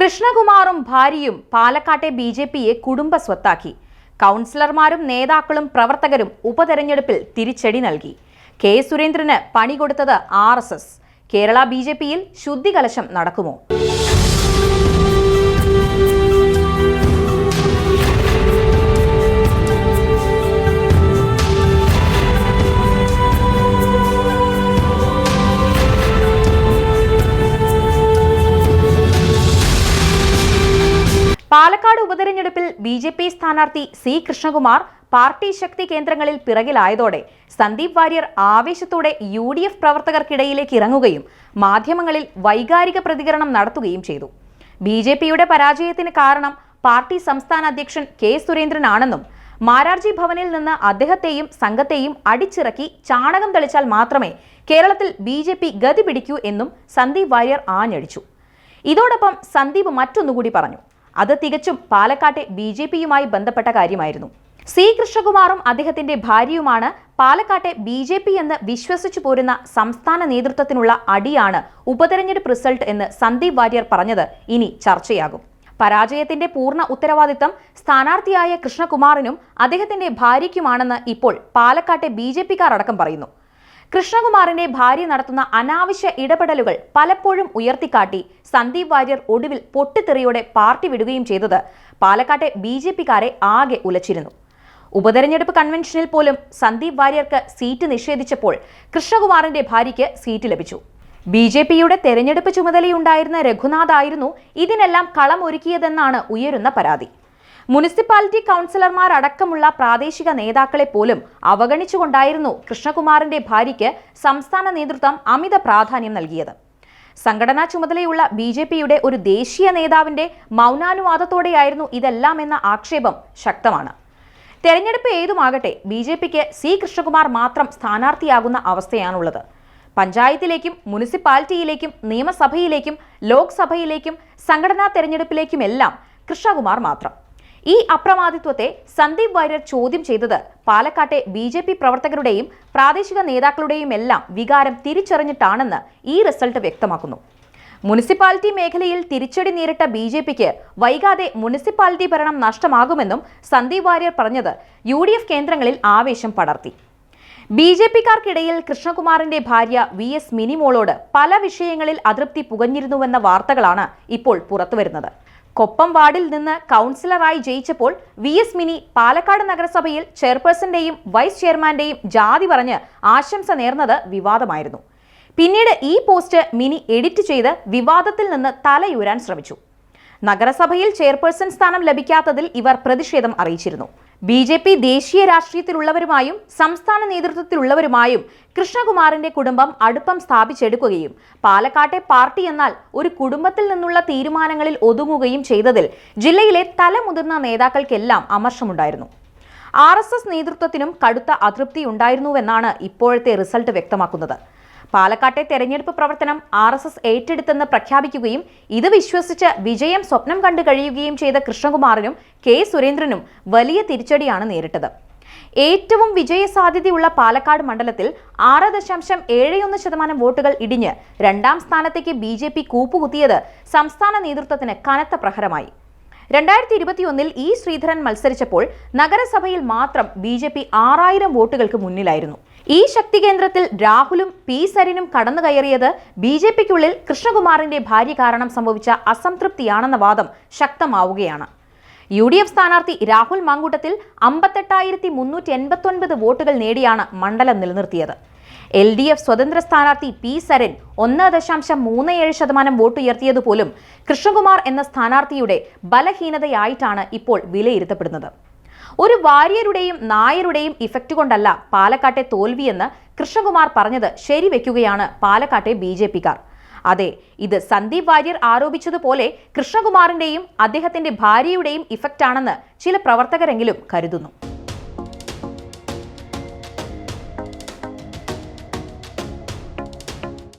കൃഷ്ണകുമാറും ഭാര്യയും പാലക്കാട്ടെ B J പിയെ കുടുംബ സ്വത്താക്കി കൗൺസിലർമാരും നേതാക്കളും പ്രവർത്തകരും ഉപതെരഞ്ഞെടുപ്പിൽ തിരിച്ചടി നൽകി. കെ സുരേന്ദ്രന് പണി കൊടുത്തത് R S S. Kerala B J പിയിൽ ശുദ്ധികലശം നടക്കുമോ? ബി ജെ പി സ്ഥാനാർത്ഥി സി കൃഷ്ണകുമാർ പാർട്ടി ശക്തി കേന്ദ്രങ്ങളിൽ പിറകിലായതോടെ സന്ദീപ് വാര്യർ ആവേശത്തോടെ യു ഡി എഫ് പ്രവർത്തകർക്കിടയിലേക്ക് ഇറങ്ങുകയും മാധ്യമങ്ങളിൽ വൈകാരിക പ്രതികരണം നടത്തുകയും ചെയ്തു. ബി ജെ പിയുടെ പരാജയത്തിന് കാരണം പാർട്ടി സംസ്ഥാന അധ്യക്ഷൻ കെ സുരേന്ദ്രനാണെന്നും മാരാർജി ഭവനിൽ നിന്ന് അദ്ദേഹത്തെയും സംഘത്തെയും അടിച്ചിറക്കി ചാണകം തെളിച്ചാൽ മാത്രമേ കേരളത്തിൽ ബി ജെ പി ഗതി പിടിക്കൂ എന്നും സന്ദീപ് വാര്യർ ആഞ്ഞടിച്ചു. ഇതോടൊപ്പം സന്ദീപ് മറ്റൊന്നുകൂടി പറഞ്ഞു. അത് തികച്ചും പാലക്കാട്ടെ ബി ജെ പിയുമായി ബന്ധപ്പെട്ട കാര്യമായിരുന്നു. സി കൃഷ്ണകുമാറും അദ്ദേഹത്തിന്റെ ഭാര്യയുമാണ് പാലക്കാട്ടെ ബി ജെ പി എന്ന് വിശ്വസിച്ചു പോരുന്ന സംസ്ഥാന നേതൃത്വത്തിനുള്ള അടിയാണ് ഉപതെരഞ്ഞെടുപ്പ് റിസൾട്ട് എന്ന് സന്ദീപ് വാര്യർ പറഞ്ഞത് ഇനി ചർച്ചയാകും. പരാജയത്തിന്റെ പൂർണ ഉത്തരവാദിത്തം സ്ഥാനാർത്ഥിയായ കൃഷ്ണകുമാറിനും അദ്ദേഹത്തിന്റെ ഭാര്യയ്ക്കുമാണെന്ന് ഇപ്പോൾ പാലക്കാട്ടെ ബി ജെ പിക്കാർ അടക്കം പറയുന്നു. കൃഷ്ണകുമാറിന്റെ ഭാര്യ നടത്തുന്ന അനാവശ്യ ഇടപെടലുകൾ പലപ്പോഴും ഉയർത്തിക്കാട്ടി സന്ദീപ് വാര്യർ ഒടുവിൽ പൊട്ടിത്തെറിയോടെ പാർട്ടി വിടുകയും ചെയ്തത്. പാലക്കാട്ടെ ബി ജെ പിക്കാരെ ആകെ ഉലച്ചിരുന്നു. ഉപതെരഞ്ഞെടുപ്പ് കൺവെൻഷനിൽ പോലും സന്ദീപ് വാര്യർക്ക് സീറ്റ് നിഷേധിച്ചപ്പോൾ കൃഷ്ണകുമാറിന്റെ ഭാര്യയ്ക്ക് സീറ്റ് ലഭിച്ചു. ബി ജെ പിയുടെ തെരഞ്ഞെടുപ്പ് ചുമതലയുണ്ടായിരുന്ന രഘുനാഥ് ആയിരുന്നു ഇതിനെല്ലാം കളമൊരുക്കിയതെന്നാണ് ഉയരുന്ന പരാതി. മുനിസിപ്പാലിറ്റി കൗൺസിലർമാരടക്കമുള്ള പ്രാദേശിക നേതാക്കളെ പോലും അവഗണിച്ചുകൊണ്ടായിരുന്നു കൃഷ്ണകുമാറിന്റെ ഭാര്യയ്ക്ക് സംസ്ഥാന നേതൃത്വം അമിത പ്രാധാന്യം നൽകിയത്. സംഘടനാ ചുമതലയുള്ള ബി ജെ പിയുടെ ഒരു ദേശീയ നേതാവിന്റെ മൗനാനുവാദത്തോടെയായിരുന്നു ഇതെല്ലാം എന്ന ആക്ഷേപം ശക്തമാണ്. തെരഞ്ഞെടുപ്പ് ഏതുമാകട്ടെ ബി ജെ പിക്ക് സി കൃഷ്ണകുമാർ മാത്രം സ്ഥാനാർത്ഥിയാകുന്ന അവസ്ഥയാണുള്ളത്. പഞ്ചായത്തിലേക്കും മുനിസിപ്പാലിറ്റിയിലേക്കും നിയമസഭയിലേക്കും ലോക്സഭയിലേക്കും സംഘടനാ തെരഞ്ഞെടുപ്പിലേക്കുമെല്ലാം കൃഷ്ണകുമാർ മാത്രം. ഈ അപ്രമാദിത്വത്തെ സന്ദീപ് വാര്യർ ചോദ്യം ചെയ്തത് പാലക്കാട്ടെ ബി ജെ പി പ്രവർത്തകരുടെയും പ്രാദേശിക നേതാക്കളുടെയും എല്ലാം വികാരം തിരിച്ചറിഞ്ഞിട്ടാണെന്ന് ഈ റിസൾട്ട് വ്യക്തമാക്കുന്നു. മുനിസിപ്പാലിറ്റി മേഖലയിൽ തിരിച്ചടി നേരിട്ട ബി ജെ പിക്ക് വൈകാതെ മുനിസിപ്പാലിറ്റി ഭരണം നഷ്ടമാകുമെന്നും സന്ദീപ് വാര്യർ പറഞ്ഞത് യു ഡി എഫ് കേന്ദ്രങ്ങളിൽ ആവേശം പടർത്തി. ബി ജെ പിക്കാർക്കിടയിൽ കൃഷ്ണകുമാറിന്റെ ഭാര്യ വി എസ് മിനിമോളോട് പല വിഷയങ്ങളിൽ അതൃപ്തി പുകഞ്ഞിരുന്നുവെന്ന വാർത്തകളാണ് ഇപ്പോൾ പുറത്തുവരുന്നത്. കൊപ്പം വാർഡിൽ നിന്ന് കൗൺസിലറായി ജയിച്ചപ്പോൾ വി എസ് മിനി പാലക്കാട് നഗരസഭയിൽ ചെയർപേഴ്സന്റെയും വൈസ് ചെയർമാന്റെയും ജാതി പറഞ്ഞ് ആശംസ നേർന്നത് വിവാദമായിരുന്നു. പിന്നീട് ഈ പോസ്റ്റ് മിനി എഡിറ്റ് ചെയ്ത് വിവാദത്തിൽ നിന്ന് തലയൂരാൻ ശ്രമിച്ചു. നഗരസഭയിൽ ചെയർപേഴ്സൺ സ്ഥാനം ലഭിക്കാത്തതിൽ ഇവർ പ്രതിഷേധം അറിയിച്ചിരുന്നു. ബി ജെ പി ദേശീയ രാഷ്ട്രീയത്തിലുള്ളവരുമായും സംസ്ഥാന നേതൃത്വത്തിലുള്ളവരുമായും കൃഷ്ണകുമാറിന്റെ കുടുംബം അടുപ്പം സ്ഥാപിച്ചെടുക്കുകയും പാലക്കാട്ടെ പാർട്ടി എന്നാൽ ഒരു കുടുംബത്തിൽ നിന്നുള്ള തീരുമാനങ്ങളിൽ ഒതുങ്ങുകയും ചെയ്തതിൽ ജില്ലയിലെ തലമുതിർന്ന നേതാക്കൾക്കെല്ലാം അമർഷമുണ്ടായിരുന്നു. ആർ എസ് എസ് നേതൃത്വത്തിനും കടുത്ത അതൃപ്തി ഉണ്ടായിരുന്നുവെന്നാണ് ഇപ്പോഴത്തെ റിസൾട്ട് വ്യക്തമാക്കുന്നത്. പാലക്കാട്ടെ തെരഞ്ഞെടുപ്പ് പ്രവർത്തനം ആർ എസ് എസ് ഏറ്റെടുത്തെന്ന് പ്രഖ്യാപിക്കുകയും ഇത് വിശ്വസിച്ച് വിജയം സ്വപ്നം കണ്ടു കഴിയുകയും ചെയ്ത കൃഷ്ണകുമാറിനും കെ സുരേന്ദ്രനും വലിയ തിരിച്ചടിയാണ് നേരിട്ടത്. ഏറ്റവും വിജയസാധ്യതയുള്ള പാലക്കാട് മണ്ഡലത്തിൽ ആറ് ദശാംശം ഏഴൊന്ന് ശതമാനം വോട്ടുകൾ ഇടിഞ്ഞ് രണ്ടാം സ്ഥാനത്തേക്ക് ബി ജെ പി കൂപ്പുകുത്തിയത് സംസ്ഥാന നേതൃത്വത്തിന് കനത്ത പ്രഹരമായി. രണ്ടായിരത്തി ഇരുപത്തിയൊന്നിൽ ഇ ശ്രീധരൻ മത്സരിച്ചപ്പോൾ നഗരസഭയിൽ മാത്രം ബി ജെ പി ആറായിരം വോട്ടുകൾക്ക് മുന്നിലായിരുന്നു. ഈ ശക്തി കേന്ദ്രത്തിൽ രാഹുലും പി സരിനും കടന്നു കയറിയത് ബി ജെ പിക്കുള്ളിൽ കൃഷ്ണകുമാറിന്റെ ഭാര്യ കാരണം സംഭവിച്ച അസംതൃപ്തിയാണെന്ന വാദം ശക്തമാവുകയാണ്. യു ഡി എഫ് സ്ഥാനാർത്ഥി രാഹുൽ മാങ്കൂട്ടത്തിൽ അമ്പത്തെട്ടായിരത്തി മുന്നൂറ്റി എൺപത്തൊൻപത് വോട്ടുകൾ നേടിയാണ് മണ്ഡലം നിലനിർത്തിയത്. എൽ ഡി എഫ് സ്വതന്ത്ര സ്ഥാനാർത്ഥി പി സരൻ ഒന്ന് ദശാംശം മൂന്ന് ഏഴ് ശതമാനം വോട്ടുയർത്തിയതുപോലും കൃഷ്ണകുമാർ എന്ന സ്ഥാനാർത്ഥിയുടെ ബലഹീനതയായിട്ടാണ് ഇപ്പോൾ വിലയിരുത്തപ്പെടുന്നത്. ഒരു വാര്യരുടെയും നായരുടെയും ഇഫക്റ്റ് കൊണ്ടല്ല പാലക്കാട്ടെ തോൽവിയെന്ന് കൃഷ്ണകുമാർ പറഞ്ഞത് ശരിവെക്കുകയാണ് പാലക്കാട്ടെ ബി ജെ പിക്കാർ. അതെ ഇത് സന്ദീപ് വാര്യർ ആരോപിച്ചതുപോലെ കൃഷ്ണകുമാറിന്റെയും അദ്ദേഹത്തിന്റെ ഭാര്യയുടെയും ഇഫക്റ്റാണെന്ന് ചില പ്രവർത്തകരെങ്കിലും കരുതുന്നു.